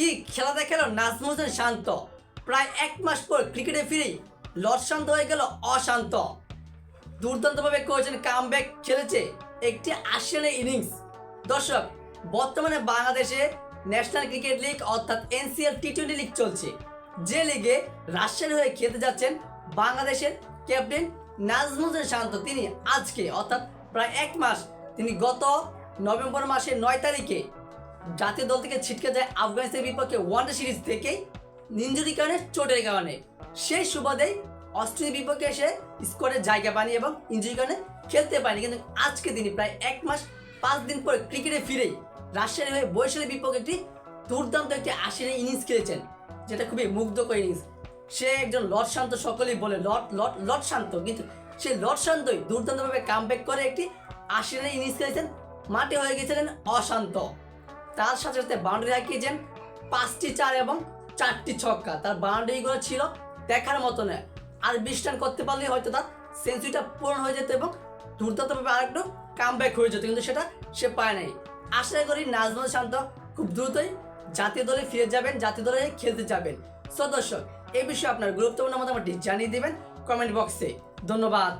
কি খেলা দেখাল নাজমুল হোসেন শান্ত? প্রায় এক মাস পর ক্রিকেটে ফিরেই লর্ড শান্ত হয়ে গেল অশান্ত। দুর্দান্তভাবে করেছেন কামব্যাক, খেলেছে একটি আশি রানের ইনিংস। দর্শক, বর্তমানে বাংলাদেশে ন্যাশনাল ক্রিকেট লিগ অর্থাৎ এনসিএল টি টোয়েন্টি লিগ চলছে। যে লিগে রাজশাহী হয়ে খেলতে যাচ্ছেন বাংলাদেশের ক্যাপ্টেন নাজমুল শান্ত। তিনি আজকে, অর্থাৎ প্রায় এক মাস, তিনি গত নভেম্বর মাসের নয় তারিখে জাতীয় দল থেকে ছিটকে যায় আফগানিস্তানের বিপক্ষে ওয়ানডে সিরিজ থেকেই। ইঞ্জুরির কারণে, চোটের কারণে। সেই সুবাদেই অস্ট্রেলিয়ার বিপক্ষে এসে স্কোয়াডের জায়গা পানি এবং ইঞ্জুরির কারণে খেলতে পারেনি। কিন্তু আজকে তিনি প্রায় এক মাস, পাঁচ দিন পরে ক্রিকেটে ফিরেই রাজশাহী হয়ে বৈশালীর বিপক্ষে একটি দুর্দান্ত একটি আশি রানের ইনিংস খেলেছেন, যেটা খুবই মুগ্ধকর ইনিংস সে একজন লর্ড শান্ত, সকলেই বলে লর্ড লর্ড লর্ড শান্ত। কিন্তু সেই লর্ড শান্তই দুর্দান্তভাবে কামব্যাক করে একটি আশি ইনিংস খেলেছেন, মাঠে হয়ে গেছিলেন অশান্ত। তার সাথে সাথে বাউন্ডারি হাঁকিয়েছেন পাঁচটি চার এবং চারটি ছক্কা। তার বাউন্ডারিগুলো ছিল দেখার মতো নয় আর বিশ রান করতে পারলে হয়তো তার সেঞ্চুরিটা পূরণ হয়ে যেত এবং দুর্দান্তভাবে আরেকটু কাম ব্যাক হয়ে যেত, কিন্তু সেটা সে পায় নাই। আশা করি নাজমুল শান্ত খুব দ্রুতই জাতীয় দলে ফিরে যাবেন, জাতীয় দলে খেলতে যাবেন। সো দর্শক এই বিষয়ে আপনার গুরুত্বপূর্ণ মতামতটি জানিয়ে দেবেন কমেন্ট বক্সে। ধন্যবাদ।